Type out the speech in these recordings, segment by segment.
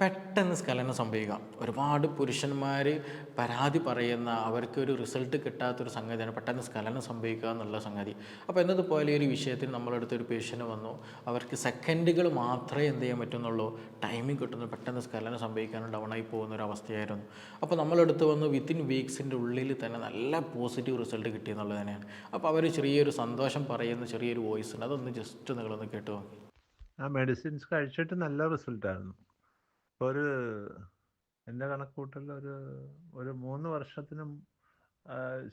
പെട്ടെന്ന് സ്ഖലനം സംഭവിക്കാം ഒരുപാട് പുരുഷന്മാർ പരാതി പറയുന്ന അവർക്ക് ഒരു റിസൾട്ട് കിട്ടാത്തൊരു സംഗതിയാണ് പെട്ടെന്ന് സ്ഖലനം സംഭവിക്കുക എന്നുള്ള സംഗതി. അപ്പോൾ എന്നതുപോലെ ഒരു വിഷയത്തിൽ നമ്മളടുത്ത് ഒരു പേഷ്യന്റ് വന്നു. അവർക്ക് സെക്കൻഡുകൾ മാത്രമേ എന്ത് ചെയ്യാൻ പറ്റുന്നുള്ളൂ. ടൈമിംഗ് കിട്ടുന്നു. പെട്ടെന്ന് സ്ഖലനം സംഭവിക്കാനും ഡൗൺ ആയി പോകുന്ന ഒരു അവസ്ഥയായിരുന്നു. അപ്പോൾ നമ്മളടുത്ത് വന്ന് വിത്തിൻ വീക്സിന്റെ ഉള്ളിൽ തന്നെ നല്ല പോസിറ്റീവ് റിസൾട്ട് കിട്ടിയെന്നുള്ളത് തന്നെയാണ്. അപ്പോൾ അവർ ചെറിയൊരു സന്തോഷം പറയുന്ന ചെറിയൊരു വോയിസ് ഉണ്ട്. അതൊന്ന് ജസ്റ്റ് നിങ്ങളൊന്ന് കേട്ടു ആ മെഡിസിൻസ് കഴിച്ചിട്ട് നല്ല റിസൾട്ടായിരുന്നു ഒരു എന്റെ കണക്കൂട്ടലിൽ ഒരു ഒരു മൂന്ന് വർഷത്തിനും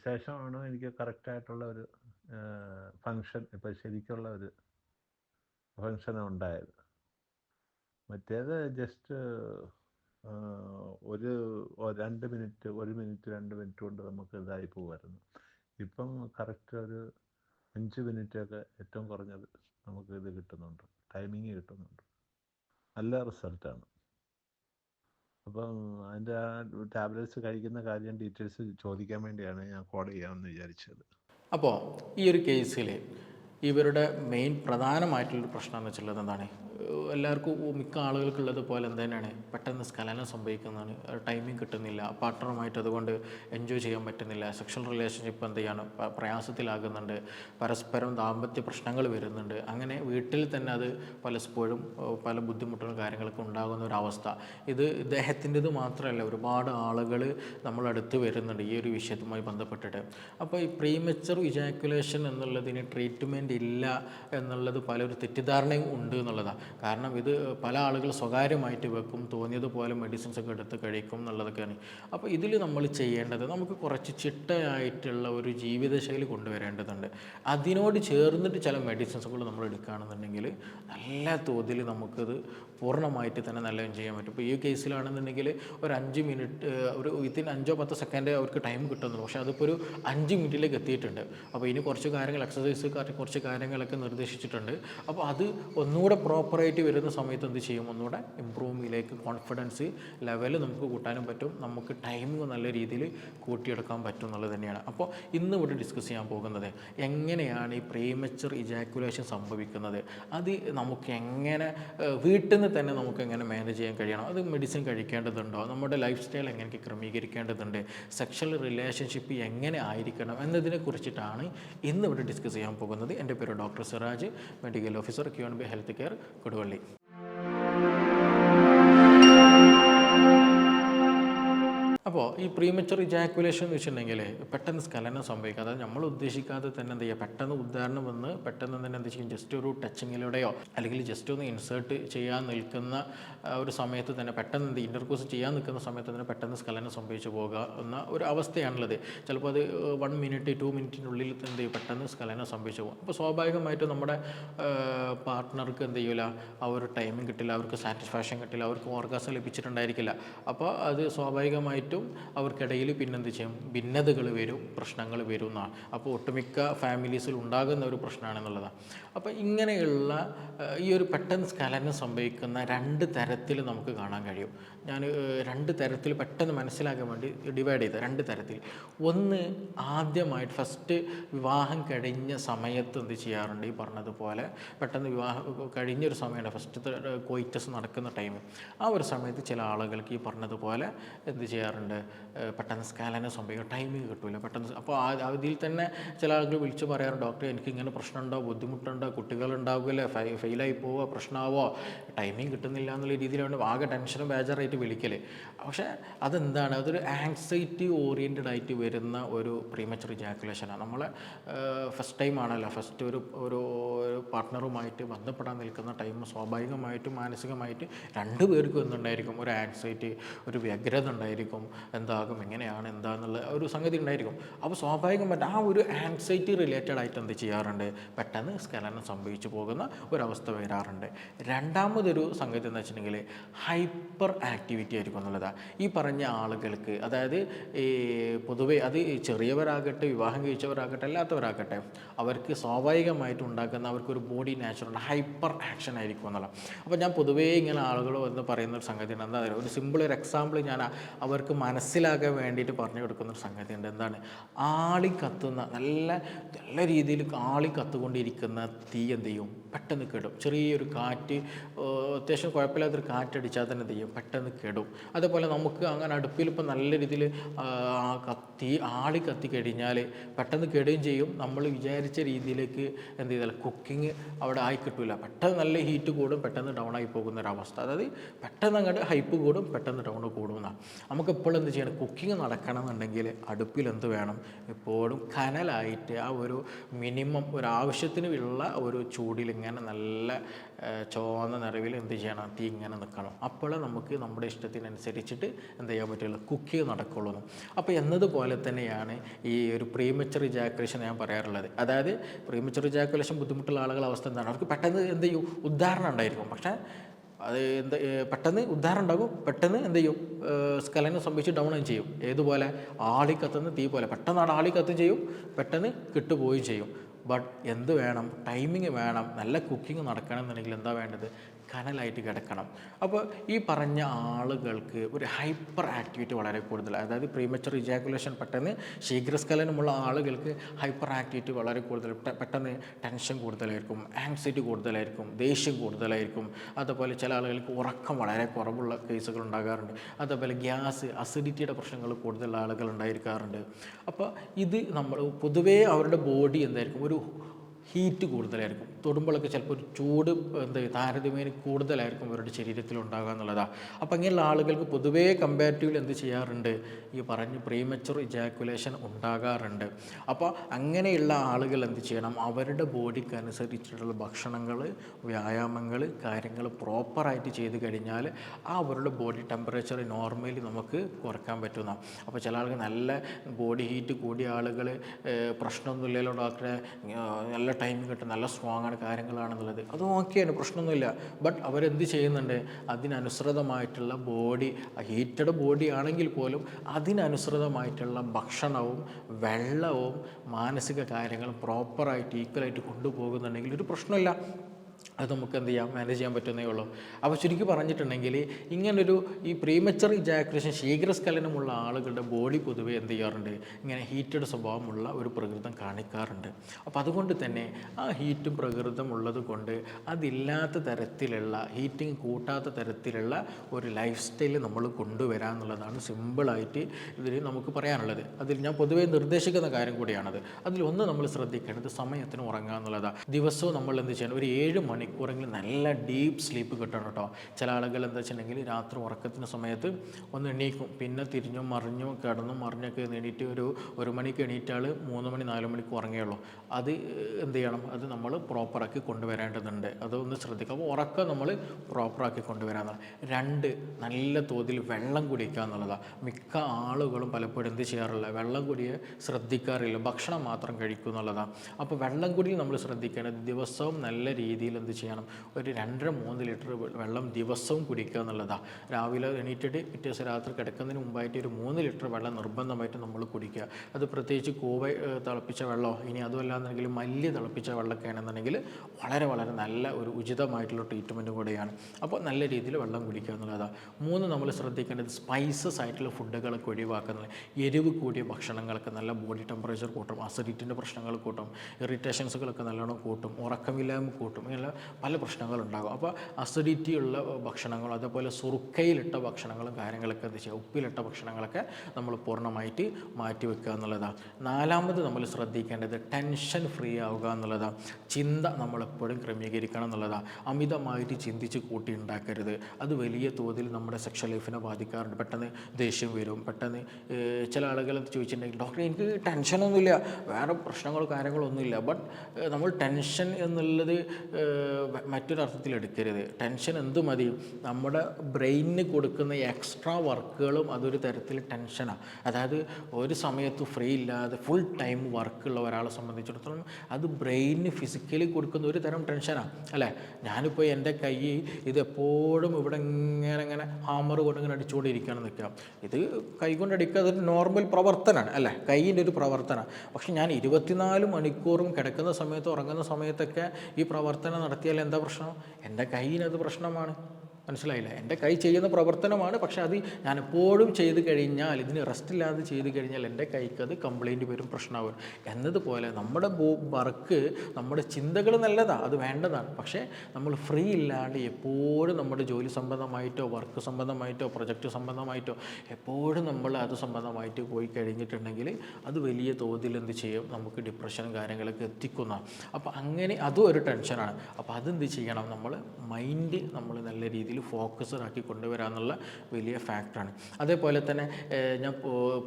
ശേഷമാണ് എനിക്ക് കറക്റ്റായിട്ടുള്ള ഒരു ഫങ്ഷൻ ഇപ്പം ശരിക്കുള്ള ഒരു ഫങ്ഷൻ ഉണ്ടായത്. മറ്റേത് ജസ്റ്റ് ഒരു രണ്ട് മിനിറ്റ് ഒരു മിനിറ്റ് രണ്ട് മിനിറ്റ് കൊണ്ട് നമുക്ക് ഇതായി പോകുമായിരുന്നു ഇപ്പം കറക്റ്റ് ഒരു അഞ്ച് മിനിറ്റൊക്കെ ഏറ്റവും കുറഞ്ഞത് നമുക്ക് ഇത് കിട്ടുന്നുണ്ട്. ടൈമിങ് കിട്ടുന്നുണ്ട്. നല്ല റിസൾട്ടാണ് അപ്പം അതിന്റെ ആ ടാബ്ലറ്റ്സ് കഴിക്കുന്ന കാര്യം ഡീറ്റെയിൽസ് ചോദിക്കാൻ വേണ്ടിയാണ് ഞാൻ കോൾ ചെയ്യാമെന്ന് വിചാരിച്ചത്. അപ്പോൾ ഈ ഒരു കേസിൽ ഇവരുടെ മെയിൻ പ്രധാനമായിട്ടുള്ളൊരു പ്രശ്നം എന്ന് വെച്ചിട്ടുള്ളത് എന്താണ്? എല്ലാവർക്കും മിക്ക ആളുകൾക്കുള്ളത് പോലെ തന്നെയാണ്. പെട്ടെന്ന് സ്കലനം സംഭവിക്കുന്നതാണ്. ടൈമിംഗ് കിട്ടുന്നില്ല. പാർട്ട്ണറുമായിട്ട് അതുകൊണ്ട് എൻജോയ് ചെയ്യാൻ പറ്റുന്നില്ല. സെക്ഷൽ റിലേഷൻഷിപ്പ് എന്ത് ചെയ്യാണ്? പ്രയാസത്തിലാകുന്നുണ്ട്. പരസ്പരം ദാമ്പത്യ പ്രശ്നങ്ങൾ വരുന്നുണ്ട്. അങ്ങനെ വീട്ടിൽ തന്നെ അത് പലപ്പോഴും പല ബുദ്ധിമുട്ടുകളും കാര്യങ്ങളൊക്കെ ഉണ്ടാകുന്ന ഒരു അവസ്ഥ. ഇത് ഇദ്ദേഹത്തിന്റെത് മാത്രമല്ല. ഒരുപാട് ആളുകൾ നമ്മളടുത്ത് വരുന്നുണ്ട് ഈ ഒരു വിഷയത്തുമായി ബന്ധപ്പെട്ടിട്ട്. അപ്പോൾ ഈ പ്രീമച്ചർ ഇജാക്കുലേഷൻ എന്നുള്ളതിന് ട്രീറ്റ്മെന്റ് ഇല്ല എന്നുള്ളത് പലൊരു തെറ്റിദ്ധാരണയും ഉണ്ട് എന്നുള്ളതാണ് കാരണം ഇത് പല ആളുകൾ സ്വകാര്യമായിട്ട് വെക്കും തോന്നിയതുപോലെ മെഡിസിൻസ് ഒക്കെ എടുത്ത് കഴിക്കും എന്നുള്ളതൊക്കെയാണ്. അപ്പോൾ ഇതിൽ നമ്മൾ ചെയ്യേണ്ടത് നമുക്ക് കുറച്ച് ചിട്ടയായിട്ടുള്ള ഒരു ജീവിതശൈലി കൊണ്ടുവരേണ്ടതുണ്ട്. അതിനോട് ചേർന്നിട്ട് ചില മെഡിസിൻസുകൾ നമ്മൾ എടുക്കുകയാണെന്നുണ്ടെങ്കിൽ നല്ല തോതിൽ നമുക്കത് പൂർണമായിട്ട് തന്നെ നല്ല ചെയ്യാൻ പറ്റും. ഇപ്പോൾ ഈ കേസിലാണെന്നുണ്ടെങ്കിൽ ഒരു അഞ്ച് മിനിറ്റ് ഒരു വിത്തിൻ അഞ്ചോ പത്തോ സെക്കൻഡ് അവർക്ക് ടൈം കിട്ടുന്നുള്ളൂ. പക്ഷേ അതിപ്പോൾ ഒരു അഞ്ച് മിനിറ്റിലേക്ക് എത്തിയിട്ടുണ്ട്. അപ്പോൾ ഇനി കുറച്ച് കാര്യങ്ങൾ എക്സസൈസ് കുറച്ച് കാര്യങ്ങളൊക്കെ നിർദ്ദേശിച്ചിട്ടുണ്ട്. അപ്പോൾ അത് ഒന്നുകൂടെ പ്രോപ്പറായിട്ട് വരുന്ന സമയത്ത് എന്ത് ചെയ്യും? ഒന്നുകൂടെ ഇമ്പ്രൂവിലേക്ക് കോൺഫിഡൻസ് ലെവൽ നമുക്ക് കൂട്ടാനും പറ്റും. നമുക്ക് ടൈമിങ് നല്ല രീതിയിൽ കൂട്ടിയെടുക്കാൻ പറ്റും എന്നുള്ളത് തന്നെയാണ്. അപ്പോൾ ഇന്ന് ഇവിടെ ഡിസ്കസ് ചെയ്യാൻ പോകുന്നത് എങ്ങനെയാണ് ഈ പ്രീമച്ചർ ഇജാക്കുലേഷൻ സംഭവിക്കുന്നത്? അത് നമുക്ക് എങ്ങനെ വീട്ടിൽ നിന്ന് തന്നെ നമുക്ക് എങ്ങനെ മാനേജ് ചെയ്യാൻ കഴിയണം? അത് മെഡിസിൻ കഴിക്കേണ്ടതുണ്ടോ? നമ്മുടെ ലൈഫ് സ്റ്റൈൽ എങ്ങനെ ക്രമീകരിക്കേണ്ടതുണ്ട്? സെക്ഷൽ റിലേഷൻഷിപ്പ് എങ്ങനെ ആയിരിക്കണം? എന്നതിനെ കുറിച്ചിട്ടാണ് ഇന്ന് ഇവിടെ ഡിസ്കസ് ചെയ്യാൻ പോകുന്നത്. എന്റെ പേര് doctor Siraj medical officer Q B health care Gudivalli അപ്പോൾ ഈ പ്രീമച്ചർ ഇജാക്കുലേഷൻ എന്ന് വെച്ചിട്ടുണ്ടെങ്കിൽ പെട്ടെന്ന് സ്ഖലനം സംഭവിക്കുക അതായത് നമ്മൾ ഉദ്ദേശിക്കാതെ തന്നെ എന്ത് ചെയ്യുക? പെട്ടെന്ന് ഉദാഹരണം വന്ന് പെട്ടെന്ന് തന്നെ എന്താ ചെയ്യും? ജസ്റ്റ് ഒരു ടച്ചിങ്ങിലൂടെയോ അല്ലെങ്കിൽ ജസ്റ്റ് ഒന്ന് ഇൻസേർട്ട് ചെയ്യാൻ നിൽക്കുന്ന ഒരു സമയത്ത് തന്നെ പെട്ടെന്ന് എന്ത് ഇന്റർകോഴ്സ് ചെയ്യാൻ നിൽക്കുന്ന സമയത്ത് തന്നെ പെട്ടെന്ന് സ്കലനം സംഭവിച്ചു പോകുക എന്ന ഒരു അവസ്ഥയാണുള്ളത്. ചിലപ്പോൾ അത് വൺ മിനിറ്റ് ടു മിനിറ്റിനുള്ളിൽ എന്ത് ചെയ്യും? പെട്ടെന്ന് സ്കലനം സംഭവിച്ചു പോകും. അപ്പോൾ സ്വാഭാവികമായിട്ടും നമ്മുടെ പാർട്ട്ണർക്ക് എന്ത് ചെയ്യില്ല ആ ഒരു ടൈമിംഗ് കിട്ടില്ല. അവർക്ക് സാറ്റിസ്ഫാക്ഷൻ കിട്ടില്ല. അവർക്ക് ഓർഗാസം ലഭിച്ചിട്ടുണ്ടായിരിക്കില്ല. അപ്പോൾ അത് സ്വാഭാവികമായിട്ടും അവർക്കിടയിൽ പിന്നെന്ത് ചെയ്യും? ഭിന്നതകൾ വരും പ്രശ്നങ്ങൾ വരും എന്നാണ് അപ്പോൾ ഒട്ടുമിക്ക ഫാമിലീസിൽ ഉണ്ടാകുന്ന ഒരു പ്രശ്നമാണെന്നുള്ളതാണ് അപ്പോൾ ഇങ്ങനെയുള്ള ഈ ഒരു പെട്ടെന്ന് സ്കലനം സംഭവിക്കുന്ന രണ്ട് തരത്തിൽ നമുക്ക് കാണാൻ കഴിയും. ഞാൻ രണ്ട് തരത്തിൽ പെട്ടെന്ന് മനസ്സിലാക്കാൻ വേണ്ടി ഡിവൈഡ് ചെയ്ത രണ്ട് തരത്തിൽ. ഒന്ന് ആദ്യമായിട്ട് ഫസ്റ്റ് വിവാഹം കഴിഞ്ഞ സമയത്ത് എന്ത് ചെയ്യാറുണ്ട് ഈ പറഞ്ഞതുപോലെ? പെട്ടെന്ന് വിവാഹം കഴിഞ്ഞൊരു സമയമാണ് ഫസ്റ്റ് കോയിറ്റസ് നടക്കുന്ന ടൈം ആ ഒരു സമയത്ത് ചില ആളുകൾക്ക് ഈ പറഞ്ഞതുപോലെ എന്ത് ചെയ്യാറുണ്ട്? പെട്ടെന്ന് സ്കാലന സംഭവിക്കും ടൈമിങ് കിട്ടില്ല പെട്ടെന്ന് അപ്പോൾ അതിൽ തന്നെ ചില ആളുകൾ വിളിച്ച് പറയാറുണ്ട് ഡോക്ടർ എനിക്ക് ഇങ്ങനെ പ്രശ്നമുണ്ടോ? ബുദ്ധിമുട്ടുണ്ടോ? കുട്ടികളുണ്ടാവില്ലേ? ഫെയിലായി പോവോ? പ്രശ്നമാവോ ടൈമിങ് കിട്ടുന്നില്ല എന്നുള്ള രീതിയിലാണ്. ആകെ ടെൻഷനും ബേജാറായിട്ട് വിളിക്കൽ പക്ഷേ അതെന്താണ്? അതൊരു ആങ്സൈറ്റി ഓറിയന്റഡ് ആയിട്ട് വരുന്ന ഒരു പ്രീമച്ചർ ജാക്കുലേഷനാണ് നമ്മളെ ഫസ്റ്റ് ടൈം ആണല്ലോ. ഫസ്റ്റ് ഒരു ഒരു പാർട്ട്ണറുമായിട്ട് ബന്ധപ്പെടാൻ നിൽക്കുന്ന ടൈം സ്വാഭാവികമായിട്ടും മാനസികമായിട്ട് രണ്ട് പേർക്കും എന്തുണ്ടായിരിക്കും? ഒരു ആങ്സൈറ്റി ഒരു വ്യഗ്രത ഉണ്ടായിരിക്കും. എന്താകും? എങ്ങനെയാണ്? എന്താന്നുള്ള ഒരു സംഗതി ഉണ്ടായിരിക്കും. അപ്പോൾ സ്വാഭാവികമായിട്ട് ആ ഒരു ആങ്സൈറ്റി റിലേറ്റഡ് ആയിട്ട് എന്ത് ചെയ്യാറുണ്ട്? പെട്ടെന്ന് സ്കലനം സംഭവിച്ചു പോകുന്ന ഒരവസ്ഥ വരാറുണ്ട്. രണ്ടാമതൊരു സംഗതി എന്ന് വെച്ചിട്ടുണ്ടെങ്കിൽ ഹൈപ്പർ ആക്ടിവിറ്റി ആയിരിക്കും എന്നുള്ളതാണ് ഈ പറഞ്ഞ ആളുകൾക്ക് അതായത് ഈ പൊതുവേ അത് ചെറിയവരാകട്ടെ വിവാഹം കഴിച്ചവരാകട്ടെ അല്ലാത്തവരാകട്ടെ അവർക്ക് സ്വാഭാവികമായിട്ട് ഉണ്ടാക്കുന്ന അവർക്കൊരു ബോഡി നാച്ചുറൽ ഹൈപ്പർ ആക്ഷൻ ആയിരിക്കും എന്നുള്ളത്. അപ്പോൾ ഞാൻ പൊതുവേ ഇങ്ങനെ ആളുകൾ എന്ന് പറയുന്ന ഒരു സംഗതിയാണ് എന്താ ഒരു സിമ്പിൾ ഒരു എക്സാമ്പിൾ ഞാൻ അവർക്ക് മനസ്സിലാക്കാൻ വേണ്ടിയിട്ട് പറഞ്ഞു കൊടുക്കുന്ന ഒരു സംഗതി ഉണ്ട്. എന്താണ്? ആളി കത്തുന്ന നല്ല നല്ല രീതിയിൽ ആളി കത്തുകൊണ്ടിരിക്കുന്ന തീ എന്ത് ചെയ്യും? പെട്ടെന്ന് കെടും. ചെറിയൊരു കാറ്റ് അത്യാവശ്യം കുഴപ്പമില്ലാത്തൊരു കാറ്റടിച്ചാൽ തന്നെ ചെയ്യും? പെട്ടെന്ന് കെടും. അതേപോലെ നമുക്ക് അങ്ങനെ അടുപ്പിൽ ഇപ്പം നല്ല രീതിയിൽ കത്തി ആളി കത്തി കഴിഞ്ഞാൽ പെട്ടെന്ന് കെടുകയും ചെയ്യും. നമ്മൾ വിചാരിച്ച രീതിയിലേക്ക് എന്ത് ചെയ്താൽ കുക്കിംഗ് അവിടെ ആയി കിട്ടില്ല പെട്ടെന്ന് നല്ല ഹീറ്റ് കൂടും പെട്ടെന്ന് ഡൗൺ ആയി പോകുന്ന ഒരു അവസ്ഥ അതായത് പെട്ടെന്ന് അങ്ങോട്ട് ഹൈപ്പ് കൂടും പെട്ടെന്ന് ഡൗൺ കൂടും എന്നാണ് നമുക്ക് എപ്പോഴും എന്ത് ചെയ്യണം? കുക്കിംഗ് നടക്കണമെന്നുണ്ടെങ്കിൽ അടുപ്പിൽ എന്ത് വേണം? എപ്പോഴും കനലായിട്ട് ആ ഒരു മിനിമം ഒരു ആവശ്യത്തിന് ഉള്ള ഒരു ചൂടിൽ ഇങ്ങനെ നല്ല ചുവന്ന നിറവിൽ എന്ത് ചെയ്യണം? തീ ഇങ്ങനെ നിൽക്കണം. അപ്പോൾ നമുക്ക് നമ്മുടെ ഇഷ്ടത്തിനനുസരിച്ചിട്ട് എന്ത് ചെയ്യാൻ പറ്റുള്ളൂ? കുക്ക് ചെയ്ത് നടക്കുള്ളൂ അപ്പോൾ എന്നതുപോലെ തന്നെയാണ് ഈ ഒരു പ്രീമച്ചർ ജാക്കുലേഷൻ ഞാൻ പറയാറുള്ളത്. അതായത് പ്രീമച്ചർ ജാക്കുലേഷൻ ബുദ്ധിമുട്ടുള്ള ആളുകളുടെ അവസ്ഥ എന്താണ്? അവർക്ക് പെട്ടെന്ന് എന്ത് ചെയ്യും? ഉദാഹരണം ഉണ്ടായിരിക്കും. പക്ഷേ അത് എന്ത് പെട്ടെന്ന് ഉദ്ധാരം ഉണ്ടാകും. പെട്ടെന്ന് എന്ത് ചെയ്യും? സ്കലനം സംഭവിച്ച് ഡൗൺ ചെയ്യും. ഏതുപോലെ? ആളി കത്തുന്ന തീ പോലെ പെട്ടെന്നാണ് ആളി കത്തും ചെയ്യും. പെട്ടെന്ന് കിട്ടുപോവുകയും ചെയ്യും. ബട്ട് എന്ത് വേണം? ടൈമിങ് വേണം. നല്ല കുക്കിംഗ് നടക്കണമെന്നുണ്ടെങ്കിൽ എന്താ വേണ്ടത്? കനലായിട്ട് കിടക്കണം. അപ്പോൾ ഈ പറഞ്ഞ ആളുകൾക്ക് ഒരു ഹൈപ്പർ ആക്ടിവിറ്റി വളരെ കൂടുതൽ. അതായത് പ്രീമച്ചർ ഇജാക്കുലേഷൻ പെട്ടെന്ന് ശീഘ്രസ്ഖലനമുള്ള ആളുകൾക്ക് ഹൈപ്പർ ആക്ടിവിറ്റി വളരെ കൂടുതൽ. പെട്ടെന്ന് ടെൻഷൻ കൂടുതലായിരിക്കും ആങ്സൈറ്റി കൂടുതലായിരിക്കും ദേഷ്യം കൂടുതലായിരിക്കും. അതുപോലെ ചില ആളുകൾക്ക് ഉറക്കം വളരെ കുറവുള്ള കേസുകൾ ഉണ്ടാകാറുണ്ട്. അതുപോലെ ഗ്യാസ് അസിഡിറ്റിയുടെ പ്രശ്നങ്ങൾ കൂടുതലുള്ള ആളുകൾ ഉണ്ടായിരിക്കാറുണ്ട്. അപ്പോൾ ഇത് നമ്മൾ പൊതുവേ അവരുടെ ബോഡി എന്തായിരിക്കും? ഒരു ഹീറ്റ് കൂടുതലായിരിക്കും. തൊടുമ്പോഴൊക്കെ ചിലപ്പോൾ ഒരു ചൂട് എന്താ താരതമ്യേന കൂടുതലായിരിക്കും അവരുടെ ശരീരത്തിൽ ഉണ്ടാകുക എന്നുള്ളതാണ് അപ്പോൾ അങ്ങനെയുള്ള ആളുകൾക്ക് പൊതുവേ കമ്പാരിറ്റീവ്ലി എന്ത് ചെയ്യാറുണ്ട്? ഈ പറഞ്ഞ് പ്രീമച്ചുർ ഇജാക്കുലേഷൻ ഉണ്ടാകാറുണ്ട്. അപ്പോൾ അങ്ങനെയുള്ള ആളുകൾ എന്ത് ചെയ്യണം? അവരുടെ ബോഡിക്ക് അനുസരിച്ചിട്ടുള്ള ഭക്ഷണങ്ങൾ വ്യായാമങ്ങൾ കാര്യങ്ങൾ പ്രോപ്പറായിട്ട് ചെയ്ത് കഴിഞ്ഞാൽ ആ അവരുടെ ബോഡി ടെമ്പറേച്ചർ നോർമലി നമുക്ക് കുറയ്ക്കാൻ പറ്റുന്ന അപ്പോൾ ചില ആളുകൾ നല്ല ബോഡി ഹീറ്റ് കൂടിയ ആളുകൾ പ്രശ്നമൊന്നുമില്ലല്ലോ ഡോക്ടറെ ഏഹ് നല്ല ടൈം കിട്ടും നല്ല സ്ട്രോങ് ആണ് കാര്യങ്ങളാണെന്നുള്ളത്. അത് ഓക്കെയാണ് പ്രശ്നമൊന്നുമില്ല. ബട്ട് അവരെന്ത് ചെയ്യുന്നുണ്ട്? അതിനനുസൃതമായിട്ടുള്ള ബോഡി ഹീറ്റഡ് ബോഡി ആണെങ്കിൽ പോലും അതിനനുസൃതമായിട്ടുള്ള ഭക്ഷണവും വെള്ളവും മാനസിക കാര്യങ്ങളും പ്രോപ്പറായിട്ട് ഈക്വലായിട്ട് കൊണ്ടുപോകുന്നുണ്ടെങ്കിൽ ഒരു പ്രശ്നമില്ല. അത് നമുക്ക് എന്ത് ചെയ്യാം? മാനേജ് ചെയ്യാൻ പറ്റുന്നേ ഉള്ളൂ. അപ്പോൾ ശരിക്കും പറഞ്ഞിട്ടുണ്ടെങ്കിൽ ഇങ്ങനൊരു ഈ പ്രീമച്ചർ ഇജാക്കുലേഷൻ ശീഘ്രസ്കലനമുള്ള ആളുകളുടെ ബോഡി പൊതുവെ എന്ത് ചെയ്യാറുണ്ട്? ഇങ്ങനെ ഹീറ്റഡ് സ്വഭാവമുള്ള ഒരു പ്രകൃതം കാണിക്കാറുണ്ട്. അപ്പോൾ അതുകൊണ്ട് തന്നെ ആ ഹീറ്റും പ്രകൃതം ഉള്ളത് കൊണ്ട് അതില്ലാത്ത തരത്തിലുള്ള ഹീറ്റിംഗ് കൂട്ടാത്ത തരത്തിലുള്ള ഒരു ലൈഫ് സ്റ്റൈൽ നമ്മൾ കൊണ്ടുവരാമെന്നുള്ളതാണ് സിമ്പിളായിട്ട് ഇതിൽ നമുക്ക് പറയാനുള്ളത്. അതിൽ ഞാൻ പൊതുവേ നിർദ്ദേശിക്കുന്ന കാര്യം കൂടിയാണത്. അതിലൊന്ന് നമ്മൾ ശ്രദ്ധിക്കേണ്ടത് സമയത്തിന് ഉറങ്ങുക എന്നുള്ളതാണ് ദിവസവും നമ്മൾ എന്ത് ചെയ്യണം? ഒരു ഏഴ് മണിക്കൂറെങ്കിലും നല്ല ഡീപ്പ് സ്ലീപ്പ് കിട്ടണം കേട്ടോ. ചില ആളുകൾ എന്താ വെച്ചിട്ടുണ്ടെങ്കിൽ രാത്രി ഉറക്കത്തിന്റെ സമയത്ത് ഒന്ന് എണീക്കും. പിന്നെ തിരിഞ്ഞും മറിഞ്ഞും കിടന്നും മറിഞ്ഞൊക്കെ എണീറ്റ് ഒരു ഒരു മണിക്ക് എണീറ്റാൾ മൂന്ന് മണി നാല് മണിക്ക് ഉറങ്ങുകയുള്ളൂ അത് എന്ത് ചെയ്യണം? അത് നമ്മൾ പ്രോപ്പറാക്കി കൊണ്ടുവരേണ്ടതുണ്ട്. അതൊന്ന് ശ്രദ്ധിക്കുക. അപ്പോൾ ഉറക്കം നമ്മൾ പ്രോപ്പറാക്കി കൊണ്ടുവരാമെന്നാണ്. രണ്ട് നല്ല തോതിൽ വെള്ളം കുടിക്കുക എന്നുള്ളതാണ് മിക്ക ആളുകളും പലപ്പോഴും എന്ത് ചെയ്യാറില്ല. വെള്ളം കുടിയെ ശ്രദ്ധിക്കാറില്ല. ഭക്ഷണം മാത്രം കഴിക്കും എന്നുള്ളതാണ് അപ്പോൾ വെള്ളം കുടി നമ്മൾ ശ്രദ്ധിക്കേണ്ടത് ദിവസവും നല്ല രീതിയിൽ എന്ത് ചെയ്യണം? ഒരു രണ്ടര മൂന്ന് ലിറ്റർ വെള്ളം ദിവസവും കുടിക്കുക എന്നുള്ളതാണ് രാവിലെ എണീറ്റിട്ട് പിറ്റേ ദിവസം രാത്രി കിടക്കുന്നതിന് മുമ്പായിട്ട് ഒരു മൂന്ന് ലിറ്റർ വെള്ളം നിർബന്ധമായിട്ട് നമ്മൾ കുടിക്കുക. അത് പ്രത്യേകിച്ച് കൂവ തിളപ്പിച്ച വെള്ളമോ ഇനി അതുമല്ലാന്നുണ്ടെങ്കിൽ മല്ലി തിളപ്പിച്ച വെള്ളമൊക്കെ ആണെന്നുണ്ടെങ്കിൽ വളരെ വളരെ നല്ല ഒരു ഉചിതമായിട്ടുള്ള ട്രീറ്റ്മെന്റ് കൂടെയാണ്. അപ്പോൾ നല്ല രീതിയിൽ വെള്ളം കുടിക്കുക എന്നുള്ളതാണ് മൂന്ന് നമ്മൾ ശ്രദ്ധിക്കേണ്ടത് സ്പൈസസ് ആയിട്ടുള്ള ഫുഡുകളൊക്കെ ഒഴിവാക്കുന്നത്. എരിവ് കൂടിയ ഭക്ഷണങ്ങളൊക്കെ നല്ല ബോഡി ടെമ്പറേച്ചർ കൂട്ടും അസിഡിറ്റിന്റെ പ്രശ്നങ്ങൾ കൂട്ടും ഇറിറ്റേഷൻസുകളൊക്കെ നല്ലോണം കൂട്ടും ഉറക്കമില്ലായ്മ കൂട്ടും ഇങ്ങനെ പല പ്രശ്നങ്ങളുണ്ടാകും. അപ്പോൾ അസിഡിറ്റി ഉള്ള ഭക്ഷണങ്ങൾ അതേപോലെ സുറുക്കയിലിട്ട ഭക്ഷണങ്ങളും കാര്യങ്ങളൊക്കെ എന്ത് ചെയ്യുക ഉപ്പിലിട്ട ഭക്ഷണങ്ങളൊക്കെ നമ്മൾ പൂർണമായിട്ട് മാറ്റി വെക്കുക എന്നുള്ളതാണ് നാലാമത് നമ്മൾ ശ്രദ്ധിക്കേണ്ടത് ടെൻഷൻ ഫ്രീ ആവുക എന്നുള്ളതാണ് ചിന്ത നമ്മളെപ്പോഴും ക്രമീകരിക്കണം എന്നുള്ളതാണ് അമിതമായിട്ട് ചിന്തിച്ച് കൂട്ടി ഉണ്ടാക്കരുത്. അത് വലിയ തോതിൽ നമ്മുടെ സെക്ഷൽ ലൈഫിനെ ബാധിക്കാറുണ്ട്. പെട്ടെന്ന് ദേഷ്യം വരും. പെട്ടെന്ന് ചില ആളുകൾ ചോദിച്ചിട്ടുണ്ടെങ്കിൽ ഡോക്ടർ എനിക്ക് ടെൻഷനൊന്നുമില്ല വേറെ പ്രശ്നങ്ങളോ കാര്യങ്ങളോ ഒന്നുമില്ല. ബട്ട് നമ്മൾ ടെൻഷൻ എന്നുള്ളത് മറ്റൊരർത്ഥത്തിൽ എടുക്കരുത്. ടെൻഷൻ എന്ത് മതി? നമ്മുടെ ബ്രെയിനിന് കൊടുക്കുന്ന എക്സ്ട്രാ വർക്കുകളും അതൊരു തരത്തിൽ ടെൻഷനാണ് അതായത് ഒരു സമയത്ത് ഫ്രീ ഇല്ലാതെ ഫുൾ ടൈം വർക്കുള്ള ഒരാളെ സംബന്ധിച്ചിടത്തോളം അത് ബ്രെയിനിന് ഫിസിക്കലി കൊടുക്കുന്ന ഒരു തരം ടെൻഷനാണ് അല്ലേ? ഞാനിപ്പോൾ എന്റെ കൈ ഇതെപ്പോഴും ഇവിടെ ഇങ്ങനെ ഇങ്ങനെ ഹാമർ കൊണ്ട് ഇങ്ങനെ അടിച്ചുകൊണ്ടിരിക്കുകയാണ് നിൽക്കുക. ഇത് കൈ കൊണ്ട് അടിക്കുക അതൊരു നോർമൽ പ്രവർത്തനമാണ് അല്ലേ? കൈയിന്റെ ഒരു പ്രവർത്തനമാണ് പക്ഷെ ഞാൻ ഇരുപത്തിനാല് മണിക്കൂറും കിടക്കുന്ന സമയത്ത് ഉറങ്ങുന്ന സമയത്തൊക്കെ ഈ പ്രവർത്തനം നടത്തിയാൽ എന്താ പ്രശ്നം? എന്റെ കയ്യിനത് പ്രശ്നമാണ്. മനസ്സിലായില്ല. എന്റെ കൈ ചെയ്യുന്ന പ്രവർത്തനമാണ് പക്ഷെ അത് ഞാൻ എപ്പോഴും ചെയ്ത് കഴിഞ്ഞാൽ ഇതിന് റെസ്റ്റ് ഇല്ലാതെ ചെയ്ത് കഴിഞ്ഞാൽ എന്റെ കൈക്ക് അത് കംപ്ലൈന്റ് വരും പ്രശ്നമാകും എന്നതുപോലെ നമ്മുടെ വർക്ക് നമ്മുടെ ചിന്തകൾ നല്ലതാണ് അത് വേണ്ടതാണ്. പക്ഷേ നമ്മൾ ഫ്രീ ഇല്ലാണ്ട് എപ്പോഴും നമ്മുടെ ജോലി സംബന്ധമായിട്ടോ വർക്ക് സംബന്ധമായിട്ടോ പ്രൊജക്റ്റ് സംബന്ധമായിട്ടോ എപ്പോഴും നമ്മൾ അത് സംബന്ധമായിട്ട് പോയി കഴിഞ്ഞിട്ടുണ്ടെങ്കിൽ അത് വലിയ തോതിൽ എന്ത് ചെയ്യും? നമുക്ക് ഡിപ്രഷൻ കാര്യങ്ങളൊക്കെ എത്തിക്കുന്ന. അപ്പോൾ അങ്ങനെ അതും ഒരു ടെൻഷനാണ് അപ്പോൾ അതെന്ത് ചെയ്യണം? നമ്മൾ മൈൻഡ് നമ്മൾ നല്ല രീതിയിൽ ഫോക്കസ്ഡ് ആക്കി കൊണ്ടുവരാമെന്നുള്ള വലിയ ഫാക്ടറാണ് അതേപോലെ തന്നെ ഞാൻ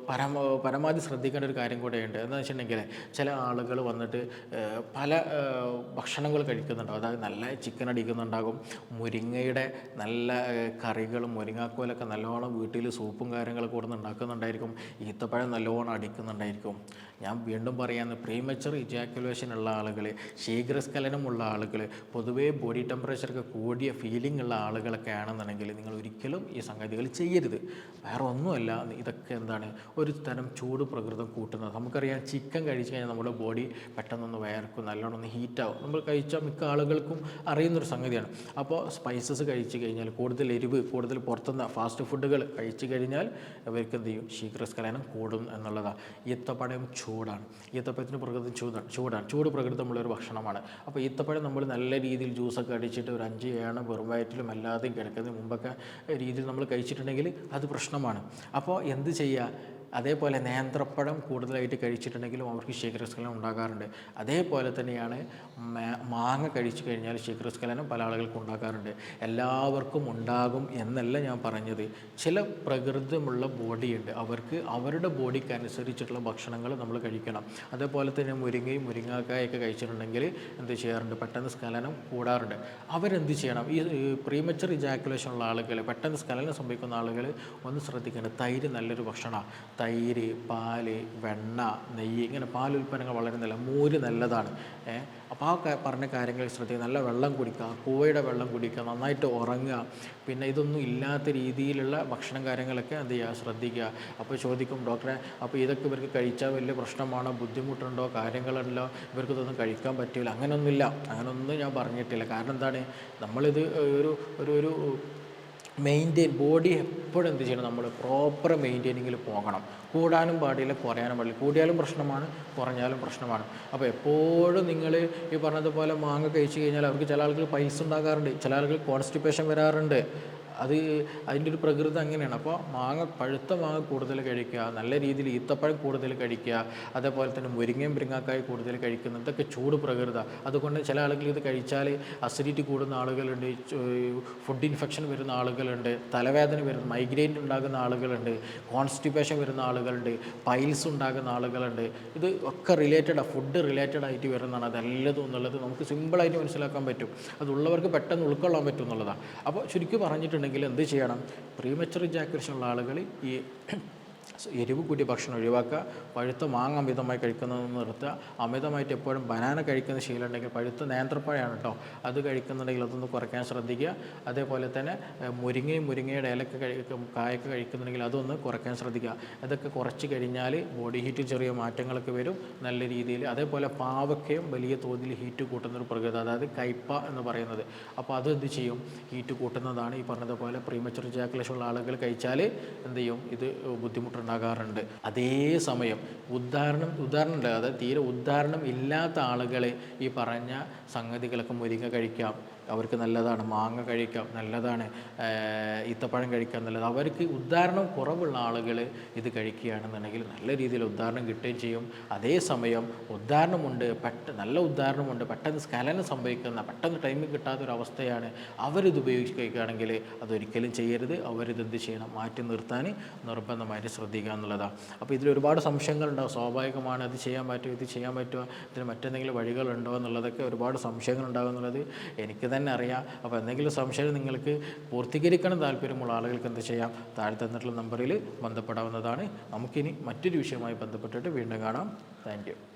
പരമ പരമാവധി ശ്രദ്ധിക്കേണ്ട ഒരു കാര്യം കൂടെയുണ്ട്. എന്താണെന്ന് വെച്ചിട്ടുണ്ടെങ്കിൽ ചില ആളുകൾ വന്നിട്ട് പല ഭക്ഷണങ്ങൾ കഴിക്കുന്നുണ്ടാവും അതായത് നല്ല ചിക്കൻ അടിക്കുന്നുണ്ടാകും. മുരിങ്ങയുടെ നല്ല കറികളും മുരിങ്ങാക്കോലൊക്കെ നല്ലോണം വീട്ടിൽ സൂപ്പും കാര്യങ്ങളൊക്കെ കൊടുന്ന് ഉണ്ടാക്കുന്നുണ്ടായിരിക്കും. ഈത്തപ്പഴം നല്ലോണം അടിക്കുന്നുണ്ടായിരിക്കും. ഞാൻ വീണ്ടും പറയാമെന്ന് പ്രീമച്ചർ ഇജാക്കുലേഷൻ ഉള്ള ആളുകൾ ശീഘ്രസ്ഖലനമുള്ള ആളുകൾ പൊതുവേ ബോഡി ടെമ്പറേച്ചറൊക്കെ കൂടിയ ഫീലിംഗ് ഉള്ള ആളുകളൊക്കെ ആണെന്നുണ്ടെങ്കിൽ നിങ്ങൾ ഒരിക്കലും ഈ സംഗതികൾ ചെയ്യരുത്. വേറെ ഒന്നുമല്ല ഇതൊക്കെ എന്താണ് ഒരു തരം ചൂട് പ്രകൃതം കൂട്ടുന്നത്. നമുക്കറിയാം ചിക്കൻ കഴിച്ചു കഴിഞ്ഞാൽ നമ്മുടെ ബോഡി പെട്ടെന്നൊന്ന് വയർക്കും നല്ലോണം ഒന്ന് ഹീറ്റാവും നമ്മൾ കഴിച്ച മിക്ക ആളുകൾക്കും അറിയുന്നൊരു സംഗതിയാണ്. അപ്പോൾ സ്പൈസസ് കഴിച്ചു കഴിഞ്ഞാൽ കൂടുതൽ എരിവ് കൂടുതൽ പുറത്തുനിന്ന് ഫാസ്റ്റ് ഫുഡുകൾ കഴിച്ചു കഴിഞ്ഞാൽ അവർക്ക് എന്ത് ചെയ്യും? ശീഘ്രസ്ഖലനം കൂടും എന്നുള്ളതാണ് ഈത്തപ്പഴം ചൂടാണ്. ഈത്തപ്പഴത്തിന് പ്രകൃതം ചൂടാണ് ചൂടാണ്. ചൂട് പ്രകൃതമുള്ള ഒരു ഭക്ഷണമാണ്. അപ്പോൾ ഈത്തപ്പഴം നമ്മൾ നല്ല രീതിയിൽ ജ്യൂസൊക്കെ അടിച്ചിട്ട് ഒരു അഞ്ച് ഏഴ് വെറും വയറ്റിലും അല്ലാതെയും കിടക്കുന്നതിന് മുമ്പൊക്കെ രീതിയിൽ നമ്മൾ കഴിച്ചിട്ടുണ്ടെങ്കിൽ അത് പ്രശ്നമാണ്. അപ്പോൾ എന്ത് ചെയ്യുക? അതേപോലെ നേന്ത്രപ്പഴം കൂടുതലായിട്ട് കഴിച്ചിട്ടുണ്ടെങ്കിലും അവർക്ക് ശീഘ്രസ്ഖലനം ഉണ്ടാകാറുണ്ട്. അതേപോലെ തന്നെയാണ് മാങ്ങ കഴിച്ചു കഴിഞ്ഞാൽ ശീഘ്രസ്ഖലനം പല ആളുകൾക്കും ഉണ്ടാകാറുണ്ട്. എല്ലാവർക്കും ഉണ്ടാകും എന്നല്ല ഞാൻ പറഞ്ഞത്. ചില പ്രകൃതമുള്ള ബോഡിയുണ്ട്. അവർക്ക് അവരുടെ ബോഡിക്ക് അനുസരിച്ചിട്ടുള്ള ഭക്ഷണങ്ങൾ നമ്മൾ കഴിക്കണം. അതേപോലെ തന്നെ മുരിങ്ങയും മുരിങ്ങാക്കായൊക്കെ കഴിച്ചിട്ടുണ്ടെങ്കിൽ എന്ത് ചെയ്യാറുണ്ട്? പെട്ടെന്ന് സ്ഖലനം കൂടാറുണ്ട്. അവരെന്ത് ചെയ്യണം? ഈ പ്രീമച്ചർ ഇജാക്കുലേഷൻ ഉള്ള ആളുകൾ പെട്ടെന്ന് സ്ഖലനം സംഭവിക്കുന്ന ആളുകൾ ഒന്ന് ശ്രദ്ധിക്കേണ്ടത് തൈര് നല്ലൊരു ഭക്ഷണമാണ്. തൈര് പാൽ വെണ്ണ നെയ്യ് ഇങ്ങനെ പാലുൽപ്പന്നങ്ങൾ വളരെ നല്ല മോര് നല്ലതാണ്. അപ്പോൾ ആ പറഞ്ഞ കാര്യങ്ങൾ ശ്രദ്ധിക്കുക നല്ല വെള്ളം കുടിക്കുക കൂവയുടെ വെള്ളം കുടിക്കുക നന്നായിട്ട് ഉറങ്ങുക പിന്നെ ഇതൊന്നും ഇല്ലാത്ത രീതിയിലുള്ള ഭക്ഷണം കാര്യങ്ങളൊക്കെ എന്ത് ചെയ്യുക ശ്രദ്ധിക്കുക. അപ്പോൾ ചോദിക്കും ഡോക്ടറെ അപ്പോൾ ഇതൊക്കെ ഇവർക്ക് കഴിച്ചാൽ വലിയ പ്രശ്നമാണോ? ബുദ്ധിമുട്ടുണ്ടോ? കാര്യങ്ങളുണ്ടോ? ഇവർക്ക് ഇതൊന്നും കഴിക്കാൻ പറ്റില്ല അങ്ങനെയൊന്നുമില്ല അങ്ങനെയൊന്നും ഞാൻ പറഞ്ഞിട്ടില്ല. കാരണം എന്താണ്? നമ്മളിത് ഒരു ഒരു ഒരു മെയിന്റെയിൻ ബോഡി എപ്പോഴും എന്ത് ചെയ്യണം? നമ്മൾ പ്രോപ്പർ മെയിന്റെയിനിങ്ങിൽ പോകണം. കൂടാനും പാടില്ല കുറയാനും പാടില്ല. കൂടിയാലും പ്രശ്നമാണ് കുറഞ്ഞാലും പ്രശ്നമാണ്. അപ്പോൾ എപ്പോഴും നിങ്ങൾ ഈ പറഞ്ഞതുപോലെ മാങ്ങ കഴിച്ചു കഴിഞ്ഞാൽ അവർക്ക് ചില ആളുകൾ പൈസ ഉണ്ടാകാറുണ്ട്. ചില ആളുകൾ കോൺസ്റ്റിപ്പേഷൻ വരാറുണ്ട്. അത് അതിന്റെ ഒരു പ്രകൃതം അങ്ങനെയാണ്. അപ്പോൾ മാങ്ങ പഴുത്ത മാങ്ങ കൂടുതൽ കഴിക്കുക നല്ല രീതിയിൽ ഈത്തപ്പഴം കൂടുതൽ കഴിക്കുക അതേപോലെ തന്നെ മുരിങ്ങയും മുരിങ്ങാക്കായ കൂടുതൽ കഴിക്കുന്നത് ഇതൊക്കെ ചൂട് പ്രകൃത. അതുകൊണ്ട് ചില ആളുകൾ ഇത് കഴിച്ചാൽ അസിഡിറ്റി കൂടുന്ന ആളുകളുണ്ട് ഫുഡ് ഇൻഫെക്ഷൻ വരുന്ന ആളുകളുണ്ട് തലവേദന വരുന്ന മൈഗ്രെയിൻ ഉണ്ടാകുന്ന ആളുകളുണ്ട് കോൺസ്റ്റിപ്പേഷൻ വരുന്ന ആളുകളുണ്ട് പൈൽസ് ഉണ്ടാകുന്ന ആളുകളുണ്ട്. ഇത് ഒക്കെ റിലേറ്റഡ് ഫുഡ് റിലേറ്റഡ് ആയിട്ട് വരുന്നതാണ്. അതെല്ലതും എന്നുള്ളത് നമുക്ക് സിമ്പിളായിട്ട് മനസ്സിലാക്കാൻ പറ്റും. അതുള്ളവർക്ക് പെട്ടെന്ന് ഉൾക്കൊള്ളാൻ പറ്റും എന്നുള്ളതാണ്. അപ്പോൾ ചുരുക്കി പറഞ്ഞിട്ടുണ്ടെങ്കിൽ എന്ത് ചെയ്യണം? പ്രീമച്ചർ ഇജാക്കുലേഷൻ ഉള്ള ആളുകൾ ഈ എരിവ് കൂടിയ ഭക്ഷണം ഒഴിവാക്കുക പഴുത്ത മാങ്ങ അമിതമായി കഴിക്കുന്നത് നിർത്തുക. അമിതമായിട്ട് എപ്പോഴും ബനാന കഴിക്കുന്ന ശീലമുണ്ടെങ്കിൽ പഴുത്ത നേന്ത്രപ്പഴമാണ് കേട്ടോ. അത് കഴിക്കുന്നുണ്ടെങ്കിൽ അതൊന്ന് കുറയ്ക്കാൻ ശ്രദ്ധിക്കുക. അതേപോലെ തന്നെ മുരിങ്ങയും മുരിങ്ങയുടെ ഇലക്ക് കായൊക്കെ കഴിക്കുന്നുണ്ടെങ്കിൽ അതൊന്ന് കുറയ്ക്കാൻ ശ്രദ്ധിക്കുക. അതൊക്കെ കുറച്ച് കഴിഞ്ഞാൽ ബോഡി ഹീറ്റ് ചെറിയ മാറ്റങ്ങളൊക്കെ വരും നല്ല രീതിയിൽ. അതേപോലെ പാവക്കയും വലിയ തോതിൽ ഹീറ്റ് കൂട്ടുന്ന ഒരു പ്രകൃതി അതായത് കയ്പ എന്ന് പറയുന്നത്. അപ്പോൾ അത് എന്ത് ചെയ്യും? ഹീറ്റ് കൂട്ടുന്നതാണ് ഈ പറഞ്ഞതുപോലെ പ്രീമച്ചർ ജാക്കുലേഷൻ ഉള്ള ആളുകൾ കഴിച്ചാൽ എന്ത് ചെയ്യും? ഇത് ബുദ്ധിമുട്ടുണ്ടാകാറുണ്ട് അതേസമയം ഉദാഹരണം ഉദാഹരണം ഇല്ലാതെ തീരെ ഉദാഹരണം ഇല്ലാത്ത ആളുകളെ ഈ പറഞ്ഞ സംഗതികളൊക്കെ മുരിങ്ങ കഴിക്കാം. അവർക്ക് നല്ലതാണ്. മാങ്ങ കഴിക്കാം നല്ലതാണ്. ഈത്തപ്പഴം കഴിക്കാം നല്ലത് അവർക്ക് ഉദ്ധാരണം കുറവുള്ള ആളുകൾ ഇത് കഴിക്കുകയാണെന്നുണ്ടെങ്കിൽ നല്ല രീതിയിൽ ഉദ്ധാരണം കിട്ടുകയും ചെയ്യും. അതേസമയം ഉദ്ധാരണമുണ്ട് പെട്ട നല്ല ഉദ്ധാരണമുണ്ട് പെട്ടെന്ന് സ്ഖലനം സംഭവിക്കുന്ന പെട്ടെന്ന് ടൈമിൽ കിട്ടാത്ത ഒരു അവസ്ഥയാണ് അവരിത് ഉപയോഗിക്കുകയാണെങ്കിൽ അതൊരിക്കലും ചെയ്യരുത്. അവരിത് എന്ത് ചെയ്യണം? മാറ്റി നിർത്താൻ നിർബന്ധമായിട്ട് ശ്രദ്ധിക്കുക എന്നുള്ളതാണ്. അപ്പോൾ ഇതിൽ ഒരുപാട് സംശയങ്ങളുണ്ടാവും. സ്വാഭാവികമാണ് അത് ചെയ്യാൻ പറ്റുമോ? ഇത് ചെയ്യാൻ പറ്റുമോ? ഇതിന് മറ്റെന്തെങ്കിലും വഴികളുണ്ടോ എന്നുള്ളതൊക്കെ ഒരുപാട് സംശയങ്ങളുണ്ടാകും എന്നുള്ളത് എനിക്ക് തന്നെ അറിയാം. അപ്പോൾ എന്തെങ്കിലും സംശയം നിങ്ങൾക്ക് പൂർത്തീകരിക്കണം താല്പര്യമുള്ള ആളുകൾക്ക് എന്ത് ചെയ്യാം? താഴെ തന്നിട്ടുള്ള നമ്പറിൽ ബന്ധപ്പെടാവുന്നതാണ്. നമുക്കിനി മറ്റൊരു വിഷയവുമായി ബന്ധപ്പെട്ടിട്ട് വീണ്ടും കാണാം. താങ്ക്